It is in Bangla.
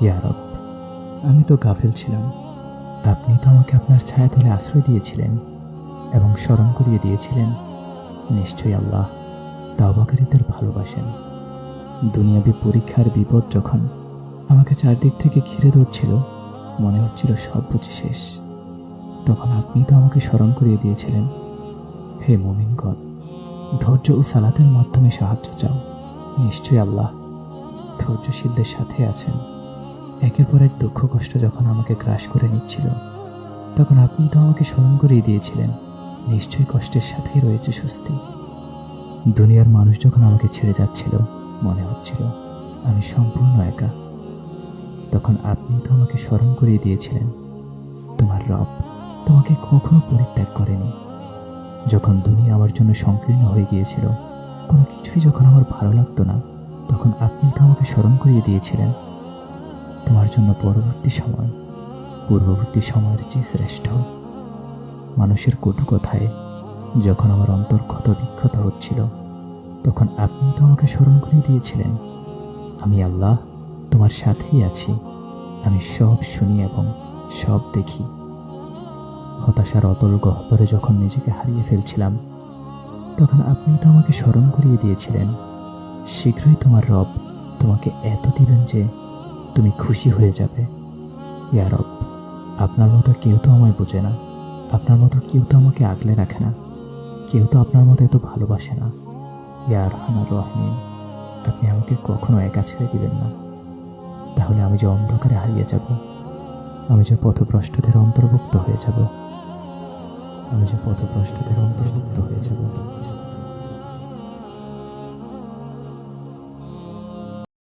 ইয়ারব আমি তো গাফেল ছিলাম। আপনি তো আমাকে আপনার ছায়াতলে আশ্রয় দিয়েছিলেন এবং স্মরণ করিয়ে দিয়েছিলেন। নিশ্চয়ই আল্লাহ তাওবাকারীদের ভালোবাসেন। দুনিয়াবি পরীক্ষার বিপদ যখন আমাকে চারদিক থেকে ঘিরে ধরছিল, মনে হচ্ছিল সব বুঝি শেষ। তখন আপনি তো আমাকে স্মরণ করিয়ে দিয়েছিলেন। হে মোমিনগণ, ধৈর্য ও সালাতের মাধ্যমে সাহায্য চাও। নিশ্চয়ই আল্লাহ ধৈর্যশীলদের সাথে আছেন। একের পর এক দুঃখ কষ্ট যখন আমাকে গ্রাস করে নিচ্ছিল, তখন আপনি তো আমাকে স্মরণ করিয়ে দিয়েছিলেন, নিশ্চয়ই কষ্টের সাথেই রয়েছে স্বস্তি। দুনিয়ার মানুষ যখন আমাকে ছেড়ে যাচ্ছিল, মনে হচ্ছিল, আমি সম্পূর্ণ একা। তখন আপনি তো আমাকে স্মরণ করিয়ে দিয়েছিলেন, তোমার রব তোমাকে কখনো পরিত্যাগ করেনি। যখন দুনিয়া আমার জন্য সংকীর্ণ হয়ে গিয়েছিল, কোনো কিছুই যখন আমার ভালো লাগতো না, তখন আপনি তো আমাকে স্মরণ করিয়ে দিয়েছিলেন। তোমার জন্য পরবর্তী সময়, পূর্ববর্তী সময়ের চেয়ে শ্রেষ্ঠ। মানুষের কটু কথায় যখন আমার অন্তর ক্ষত বিক্ষত হচ্ছিল, তখন আপনি তো আমাকে স্মরণ করিয়ে দিয়েছিলেন। আমি আল্লাহ, তোমার সাথেই আছি। আমি সব শুনি এবং সব দেখি। হতাশার অতল গহ্বরে যখন নিজেকে হারিয়ে ফেলছিলাম, তখন আপনি তো আমাকে স্মরণ করিয়ে দিয়েছিলেন। শীঘ্রই তোমার রব তোমাকে এত দিবেন যে তুমি খুশি হয়ে যাবে। ইয়া রব, আপনার মতো কেউ তো আমায় বোঝে না। আপনার মতো কেউ তো আমাকে আগলে রাখে না। কেউ তো আপনার মতো এত ভালোবাসে না। ইয়ার হানার রহমিন আপনি আমাকে কখনো একা ছেড়ে দিবেন না। তাহলে আমি যে অন্ধকারে হারিয়ে যাব, আমি যে পথভ্রষ্টদের অন্তর্ভুক্ত হয়ে যাব, আমি যে পথভ্রষ্টদের অন্তর্ভুক্ত হয়ে যাব।